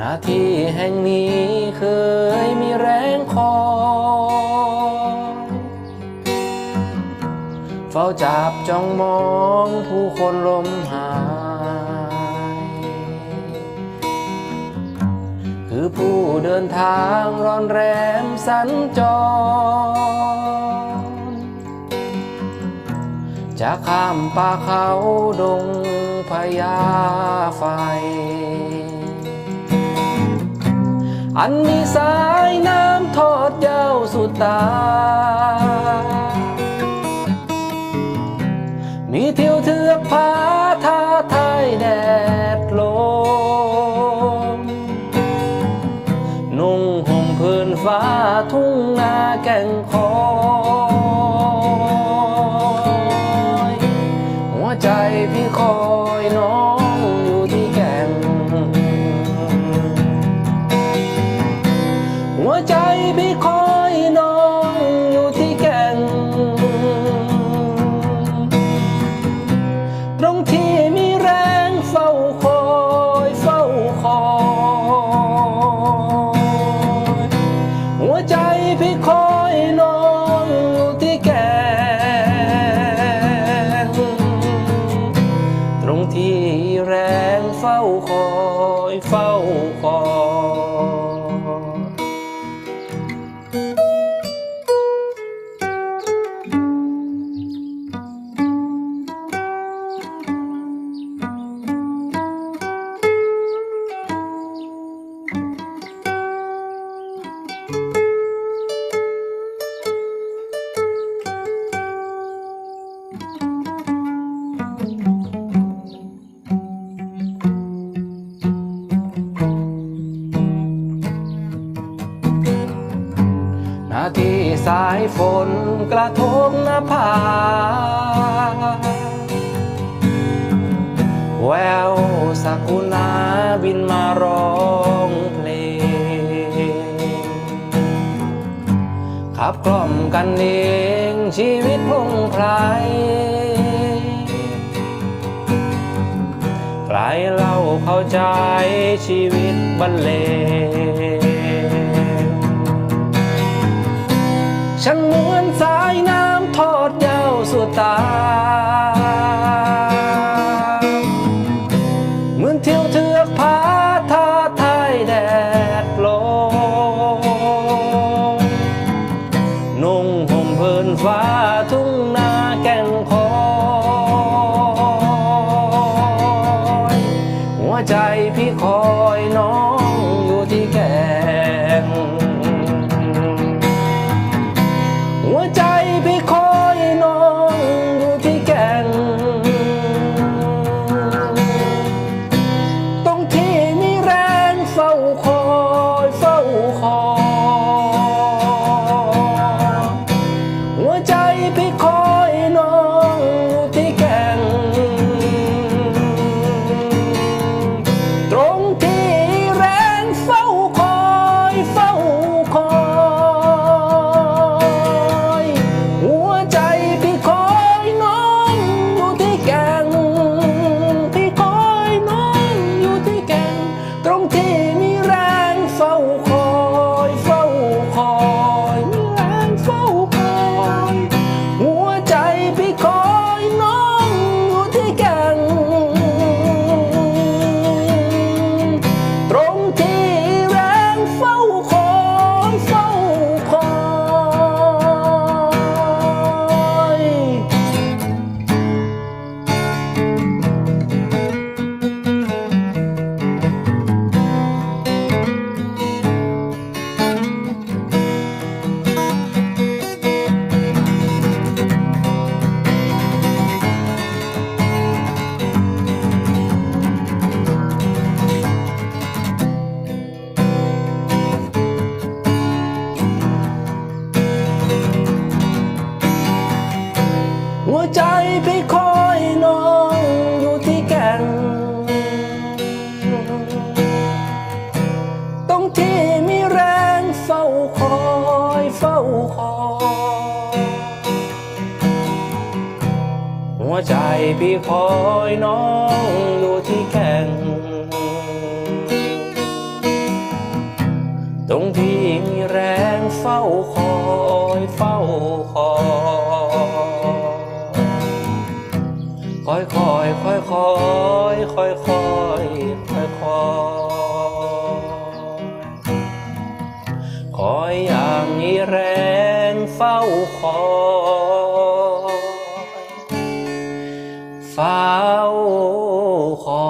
นาที่แห่งนี้เคยมีแรงคอเฝ้าจับจ้องมองผู้คนลมหาย คือผู้เดินทางร่อนแรมสัญจร จะข้ามป่าเขาดงพญาไฟ อันมีสายน้ำทอดยาวสุดตา มีเที่ยวเทือกผาทาท ตรงที่แรงเฝ้าคอยเฝ้าคอย ทกนภาแววสักุลาบินมาร้องเพลง ขับกล่อมกันเองชีวิตพงไพรใครเล่าเข้าใจชีวิตบรรเลง เที่ยวถึง หัวใจพี่คอยน้องอยู่ที่แข่ง ตรงที่มีแรงเฝ้าคอยเฝ้าคอยคอยคอยคอยคอยคอยคอยคอยคอยอย่างนี้แรงเฝ้าคอย 口